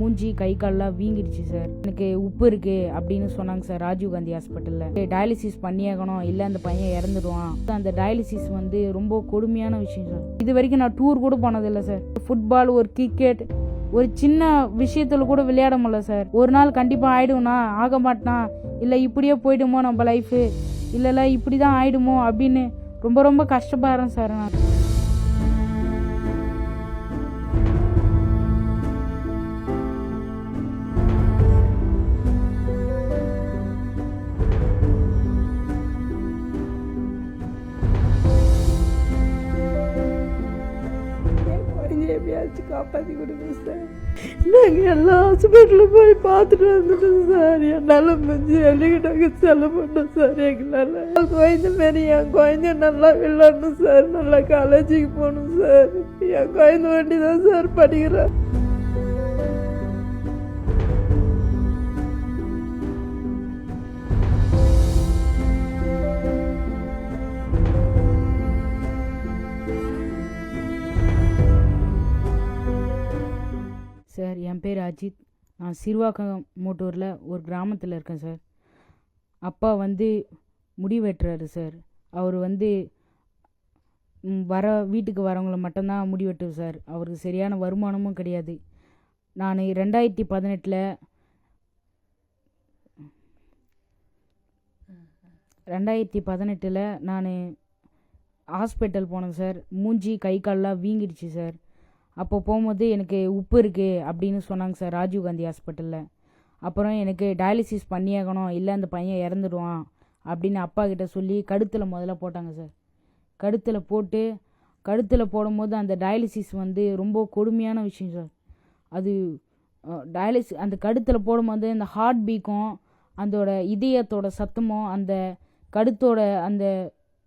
மூஞ்சி கை கால்லாம் வீங்கிடுச்சு சார். எனக்கு உப்பு இருக்கு அப்படின்னு சொன்னாங்க சார் ராஜீவ் காந்தி ஹாஸ்பிட்டலில். டயாலிசிஸ் பண்ணியாகணும். இல்லை அந்த பையன் இறந்துடுவான். அந்த டயாலிசிஸ் வந்து ரொம்ப கொடுமையான விஷயம் சார். இது வரைக்கும் நான் டூர் கூட போனதில்லை சார். ஃபுட்பால் ஒரு கிரிக்கெட் ஒரு சின்ன விஷயத்துல கூட விளையாட முடியல சார். ஒரு நாள் கண்டிப்பாக ஆயிடும்னா ஆக மாட்டேனா? இல்லை இப்படியே போயிடுமோ நம்ம லைஃபு இல்லைல்ல இப்படி தான் ஆயிடுமோ? அப்படின்னு ரொம்ப ரொம்ப கஷ்டப்படுறேன் சார் நான். காப்பாற்றி கொடுங்க சார். நாங்கள் எல்லா ஹாஸ்பிட்டலும் போய் பார்த்துட்டு வந்துட்டோம் சார். என்னால் முடிஞ்சு எழுதி நாங்கள் செல்ல மாட்டோம் சார். எங்களால் குழந்தை மாரி என் குழந்தை நல்லா விளாடணும் சார். நல்லா காலேஜுக்கு போகணும் சார். என் குழந்தை வண்டி தான் சார் படிக்கிறேன் பேர் அஜித். நான் சிறுவாக்கம் மூட்டூரில் ஒரு கிராமத்தில் இருக்கேன் சார். அப்பா வந்து முடி வெட்டுறாரு சார். அவர் வந்து வர வீட்டுக்கு வரவங்கள மட்டும்தான் முடி வெட்டுவார் சார். அவருக்கு சரியான வருமானமும் கிடையாது. நான் ரெண்டாயிரத்தி பதினெட்டில் ரெண்டாயிரத்தி பதினெட்டில் நான் ஹாஸ்பிட்டல் போனேன் சார். மூஞ்சி கை கால்லாம் வீங்கிடுச்சு சார். அப்போ போகும்போது எனக்கு உப்பு இருக்குது அப்படின்னு சொன்னாங்க சார் ராஜீவ் காந்தி ஹாஸ்பிட்டலில். அப்புறம் எனக்கு டயாலிசிஸ் பண்ணியாகணும் இல்லை அந்த பையன் இறந்துடுவான் அப்படின்னு அப்பா கிட்ட சொல்லி கழுத்தில் முதல்ல போட்டாங்க சார். கழுத்தில் போட்டு கழுத்தில் போடும்போது அந்த டயாலிசிஸ் வந்து ரொம்ப கொடுமையான விஷயம் சார். அது டயாலிசிஸ் அந்த கழுத்தில் போடும்போது அந்த ஹார்ட் பீக்கும் அதோட இதயத்தோட சத்தமும் அந்த கழுத்தோட அந்த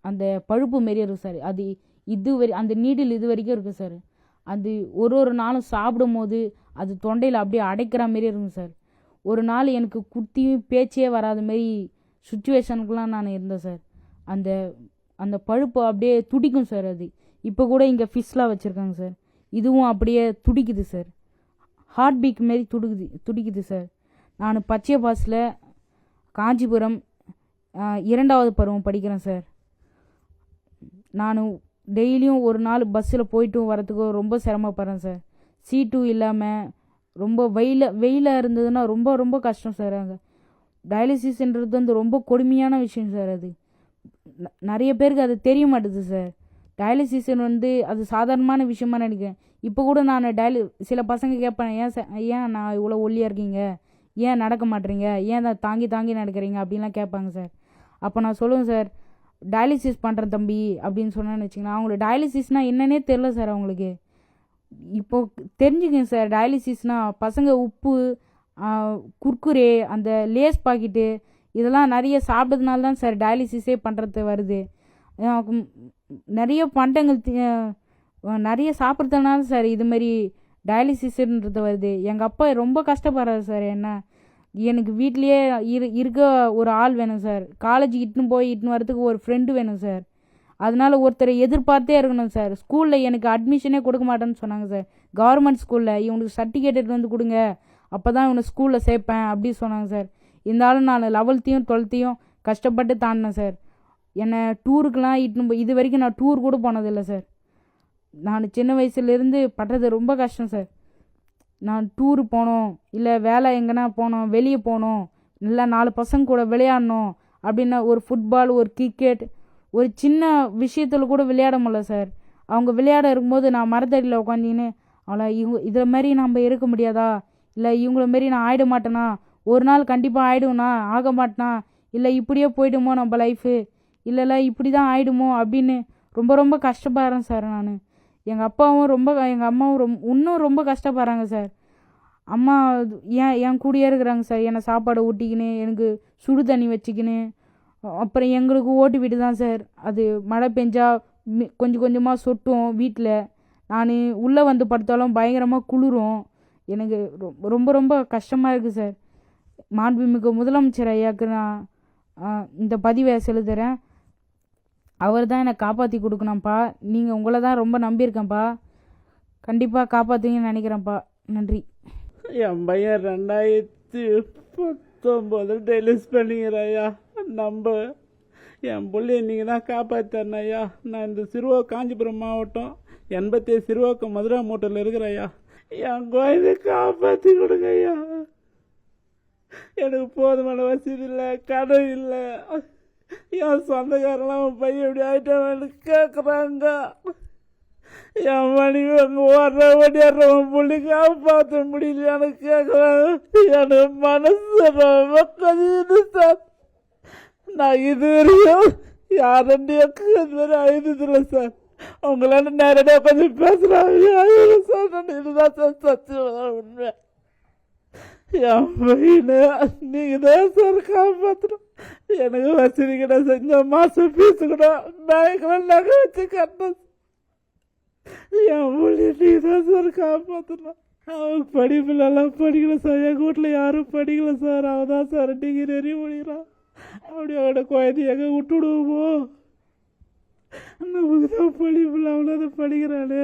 அந்த பழுப்பு மாரி இருக்கும் சார். அது இது வரை அந்த நீடில் இது வரைக்கும் இருக்கும் சார். அது ஒரு ஒரு நாளும் சாப்பிடும் போது அது தொண்டையில் அப்படியே அடைக்கிற மாரி இருக்கும் சார். ஒரு நாள் எனக்கு குத்தியும் பேச்சே வராத மாரி சுச்சுவேஷனுக்குலாம் நான் இருந்தேன் சார். அந்த அந்த பழுப்பு அப்படியே துடிக்கும் சார் அது. இப்போ கூட இங்கே ஃபிஷ்லாம் வச்சுருக்காங்க சார். இதுவும் அப்படியே துடிக்குது சார். ஹார்ட் பீக் மாரி துடிக்குது துடிக்குது சார். நான் பச்சை பாஸில் காஞ்சிபுரம் இரண்டாவது பருவம் படிக்கிறேன் சார். நான் டெய்லியும் ஒரு நாள் பஸ்ஸில் போயிட்டும் வரத்துக்கு ரொம்ப சிரமப்படுறேன் சார். சீட்டும் இல்லாமல் ரொம்ப வெயில வெயிலாக இருந்ததுன்னா ரொம்ப ரொம்ப கஷ்டம் சார் அங்கே. டயாலிசிஸ்ன்றது வந்து ரொம்ப கொடுமையான விஷயம் சார் அது. ந- நிறைய பேருக்கு அது தெரிய மாட்டுது சார். டயாலிசிஸ் வந்து அது சாதாரணமான விஷயமா நினைக்கிறேன். இப்போ கூட நான் டயலி சில பசங்க கேட்பேன் ஏன் சார் ஏன் நான் இவ்வளோ ஒல்லியாக இருக்கீங்க? ஏன் நடக்க மாட்டேறீங்க ஏன் தாங்கி தாங்கி நடக்கிறீங்க? அப்படின்லாம் கேட்பாங்க சார். அப்போ நான் சொல்லுவேன் சார் டயாலிசிஸ் பண்ணுறேன் தம்பி அப்படின்னு சொன்னேன்னு வச்சுங்களேன் அவங்களுக்கு டயாலிசிஸ்னால் என்னன்னே தெரில சார் அவங்களுக்கு. இப்போ தெரிஞ்சுக்கங்க சார் டயாலிசிஸ்னால் பசங்க உப்பு குர்குரே அந்த லேஸ் பாக்கெட்டு இதெல்லாம் நிறைய சாப்பிட்டதுனால தான் சார் டயாலிசிஸே பண்ணுறது வருது நிறைய பண்டங்கள் நிறைய சாப்பிட்றதுனால சார் இது மாதிரி டயாலிசிஸ்ன்றது வருது. எங்கள் அப்பா ரொம்ப கஷ்டப்படுறாரு சார் என்ன எனக்கு வீட்லேயே இரு இருக்க ஒரு ஆள் வேணும் சார். காலேஜுக்கு இட்டுன்னு போய் இட்டுன்னு வரதுக்கு ஒரு ஃப்ரெண்டு வேணும் சார். அதனால் ஒருத்தரை எதிர்பார்த்தே இருக்கணும் சார். ஸ்கூலில் எனக்கு அட்மிஷனே கொடுக்க மாட்டேன்னு சொன்னாங்க சார். கவர்மெண்ட் ஸ்கூலில் இவனுக்கு சர்டிஃபிகேட் வந்து கொடுங்க. அப்போ தான் இவனை ஸ்கூலில் சேர்ப்பேன் அப்படி சொன்னாங்க சார். இருந்தாலும் நான் லெவல்த்தையும் டுவெல்த்தையும் கஷ்டப்பட்டு தாண்டினேன் சார். என்னை டூருக்கெலாம் இட்டுன்னு போய் இது வரைக்கும் நான் டூர் கூட போனதில்லை சார். நான் சின்ன வயசுலேருந்து படுறது ரொம்ப கஷ்டம் சார். நான் டூரு போனோம் இல்லை வேலை எங்கன்னா போனோம் வெளியே போனோம் நல்லா நாலு பசங்க கூட விளையாடணும் அப்படின்னா ஒரு ஃபுட்பால் ஒரு கிரிக்கெட் ஒரு சின்ன விஷயத்தில் கூட விளையாட முடியல சார் அவங்க விளையாட இருக்கும்போது நான் மரத்தடியில் உட்காந்தின்னு அவளை இவங்க இதில் மாதிரி நம்ம இருக்க முடியாதா? இல்லை இவங்கள மாரி நான் ஆயிட மாட்டேனா? ஒரு நாள் கண்டிப்பாக ஆயிடும்னா ஆக மாட்டேனா? இல்லை இப்படியே போயிடுமோ நம்ம லைஃபு இல்லைல்ல இப்படி தான் ஆகிடுமோ அப்படின்னு ரொம்ப ரொம்ப கஷ்டப்படுறேன் சார் நான். எங்கள் அப்பாவும் ரொம்ப எங்கள் அம்மாவும் ரொம்ப இன்னும் ரொம்ப கஷ்டப்படுறாங்க சார் அம்மா ஏன் என் கூடயே இருக்கிறாங்க சார்? என்னை சாப்பாடு ஊட்டிக்கின்னு எனக்கு சுடு தண்ணி வச்சுக்கின்னு. அப்புறம் எங்களுக்கு ஓட்டு வீடு தான் சார். அது மழை பெஞ்சா கொஞ்சம் கொஞ்சமாக சொட்டும் வீட்டில் நான் உள்ளே வந்து படுத்தாலும் பயங்கரமாக குளிரும். எனக்கு ரொம்ப ரொம்ப கஷ்டமாக இருக்குது சார். மாண்புமிகு முதலமைச்சர் ஐயாவுக்கு நான் இந்த பதிவை செலுத்துகிறேன் அவர் தான் என்னை காப்பாற்றி கொடுக்கணும்ப்பா. நீங்கள் உங்களை தான் ரொம்ப நம்பியிருக்கேன்ப்பா. கண்டிப்பாக காப்பாற்றுவீங்கன்னு நினைக்கிறேன்ப்பா. நன்றி. என் பையன் ரெண்டாயிரத்தி பத்தொம்போது டெலிஸ் பண்ணிக்கிறையா நம்ப என் பிள்ளைய நீங்கள் தான் காப்பாற்றணும் ஐயா. நான் இந்த சிறுவா காஞ்சிபுரம் மாவட்டம் எண்பத்தி சிறுவாக்கம் மதுரா மூட்டையில் இருக்கிறையா என் குழந்தை காப்பாற்றி கொடுங்க ஐயா. எனக்கு போதுமான வசதி இல்லை கடன் இல்லை. என் சொந்தக்காரெல்லாம் பையன் இப்படி ஆகிட்டேன் கேட்குறாங்க என் மனைவி அங்கே ஓடுற ஓடிடுறவன் புள்ளி காப்பாற்ற முடியல எனக்கு கேட்குறாங்க எனக்கு மனசு ரொம்ப கதிது சார். நான் இது வரையும் இதுவரை இது சார். உங்களால நேரடியாக கொஞ்சம் பேசுகிறாங்க சார் நான் இதுதான் சார் சத்தியம் உண்மை. என் பையனை நீங்கள் தான் சார் காப்பாற்றணும் எனக்கு வசதி கிட்ட செஞ்ச மாதம் ஃபீஸு கூட பேங்க்கில் நகை வச்சு கட்டணும் என் மொழி நீ தான் சார் காப்பாற்றணும் அவன் படிப்புலலாம் படிக்கல சார் எங்கள் வீட்டில் யாரும் படிக்கல சார் அவன் தான் சார் டிகிரி எறி முடிகிறான் அப்படி அவனோட குழந்தை எங்கே விட்டுடுவோமோ நமக்கு தான் படிப்பில் அவ்வளோதான் படிக்கிறானே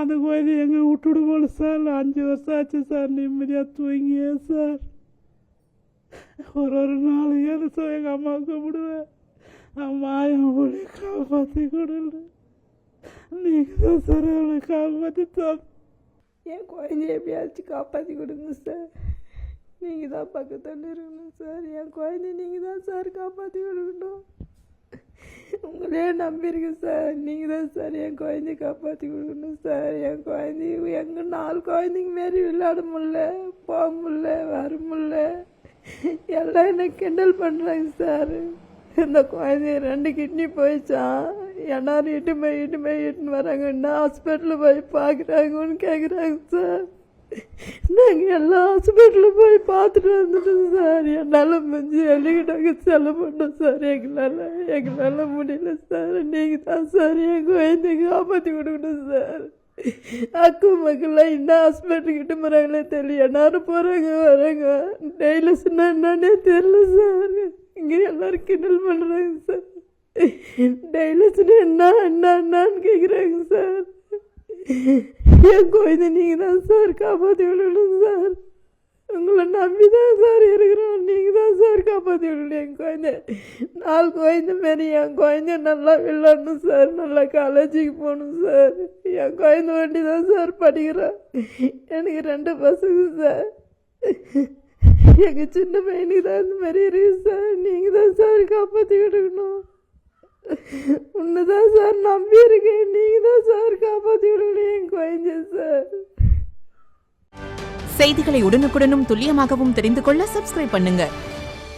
அந்த குழந்தை எங்கே விட்டுடுவோம் சார் அஞ்சு வருஷம் ஆச்சு சார் நிம்மதியாக தூங்கியே சார் ஒரு ஒரு நாள் சார் எங்கள் அம்மா கூப்பிடுவேன் அம்மா என் மொழி காப்பாற்றி கொடுன்னு. நீங்கள் தான் சார் அவளை காப்பாற்றி தான் என் குழந்தைய எப்படியாச்சும் காப்பாற்றி கொடுங்க சார் நீங்கள் தான் பக்கத்தில் இருக்கணும் சார் என் குழந்தைய நீங்கள் தான் சார் காப்பாற்றி கொடுக்கணும். உங்களே நம்பியிருக்கேன் சார் நீங்கள் தான் சார் என் குழந்தைய காப்பாற்றி கொடுக்கணும் சார் என் குழந்தைய எங்கே நாலு குழந்தைங்க மாரி விளையாட முடியல போக முடியல வர முடியல. எல்லாம் என்ன கிண்டல் பண்ணுறாங்க சார் இந்த குழந்தைய ரெண்டு கிட்னி போயிடுச்சான் எல்லாரும் இட்டு போய் இட்டு போய் இட்டுன்னு வராங்க. என்ன ஹாஸ்பிட்டலில் போய் பார்க்குறாங்கன்னு கேட்குறாங்க சார் நாங்கள் எல்லா ஹாஸ்பிட்டலில் போய் பார்த்துட்டு வந்துட்டோம் சார் என்னால் முடிஞ்சு எழுதிக்கிட்டாங்க செல்ல பண்ணோம் சார் எங்களால் எங்களால் முடியல சார் நீங்கள் தான் சார் என் குழந்தைக்கு காப்பாற்றி கொடுக்கணும் சார் அக்கம் மக்கள்லாம் என்ன ஹாஸ்பிட்டல் கிட்ட போகிறாங்களே தெரியல. எல்லாரும் போகிறாங்க வராங்க. டெய்லஸ்னா என்னன்னே தெரியல சார் இங்கே எல்லோரும் கிண்டல் பண்ணுறாங்க சார் டெய்லஸ்னா என்ன என்ன என்னன்னு கேட்குறாங்க சார். என் குழந்தை நீங்கள் தான் சார். காப்பாற்றி விடணும் சார். உங்களை நம்பி தான் சார் இருக்கிறோம். நீங்கள் தான் சார் காப்பாற்றி விடணும் என் குழந்தை. நாலு குழந்தை மாரி என் குழந்தை நல்லா விளாடணும் சார். நல்லா காலேஜுக்கு போகணும் சார். என் குழந்தை வண்டி தான் சார் படிக்கிறேன் எனக்கு ரெண்டு பசங்க சார். எங்கள் சின்ன பையனுக்கு தான் இந்த மாதிரி இருக்குது சார். நீங்கள் தான் சார் காப்பாற்றி விடணும். உன்னதான் சார் நம்பி இருக்கேன் நீங்கள் தான் சார் காப்பாற்றி விடுவீங்க என் குழந்தை சார். செய்திகளை உடனுக்குடனும் துல்லியமாகவும் தெரிந்து கொள்ள சப்ஸ்கிரைப் பண்ணுங்கள்